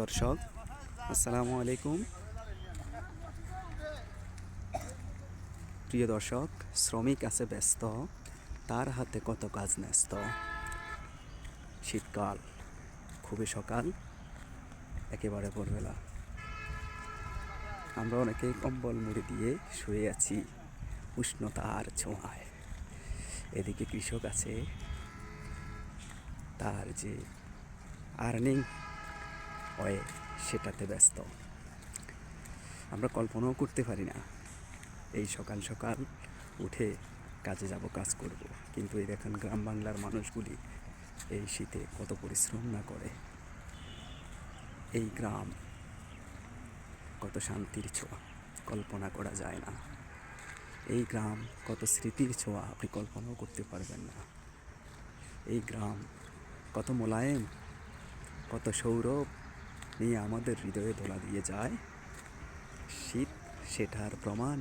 দর্শক, আসসালামু আলাইকুম। প্রিয় দর্শক, শ্রমিক আছে ব্যস্ত, তার হাতে কত কাজ ন্যস্ত? শীতকাল, খুবই সকাল, একেবারে ভোরবেলা। আমরা অনেকে কম্বল মুড়ি দিয়ে শুয়ে আছি, উষ্ণতার ছোঁয়ায়। এদিকে কৃষক আছে, তার যে আর্নিং হয়, সেটাতে ব্যস্ত। আমরা কল্পনাও করতে পারি না। এই সকাল সকাল উঠে কাজে যাব, কাজ করব। কিন্তু এই দেখেন গ্রাম বাংলার মানুষগুলি এই শীতে কত পরিশ্রম না করে। এই গ্রাম কত শান্তির ছোঁয়া, কল্পনা করা যায় না। এই গ্রাম কত স্মৃতির ছোঁয়া, আপনি কল্পনাও করতে পারবেন না। এই গ্রাম কত মোলায়েম, কত সৌরভ নিয়ে আমাদের হৃদয়ে দোলা দিয়ে যায়, শীত সেটার প্রমাণ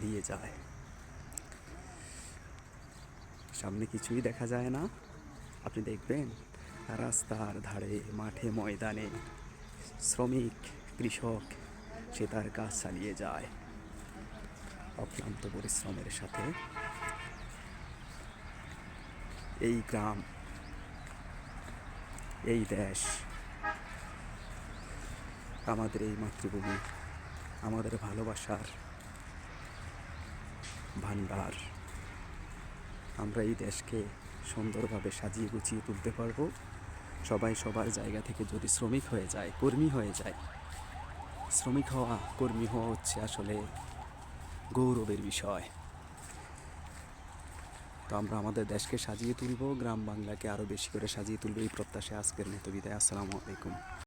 দিয়ে যায়। সামনে কিছুই দেখা যায় না। আপনি দেখবেন, রাস্তার ধারে, মাঠে, ময়দানে শ্রমিক, কৃষক, সে তার কাজ চালিয়ে যায়। অক্লান্ত পরিশ্রমের সাথে এই গ্রাম, এই দেশ আমাদের এই মাতৃভূমি, আমাদের ভালোবাসার ভান্ডার আমরা এই দেশকে সুন্দরভাবে সাজিয়ে গুছিয়ে তুলতে পারব। সবাই সবার জায়গা থেকে যদি শ্রমিক হয়ে যায়, কর্মী হয়ে যায়, শ্রমিক হওয়া, কর্মী হওয়া হচ্ছে আসলে গৌরবের বিষয়। তো আমরা আমাদের দেশকে সাজিয়ে তুলব, গ্রাম বাংলাকে আরও বেশি করে সাজিয়ে তুলবো, এই প্রত্যাশায় আজকের মতো বিদায়। আসসালামু আলাইকুম।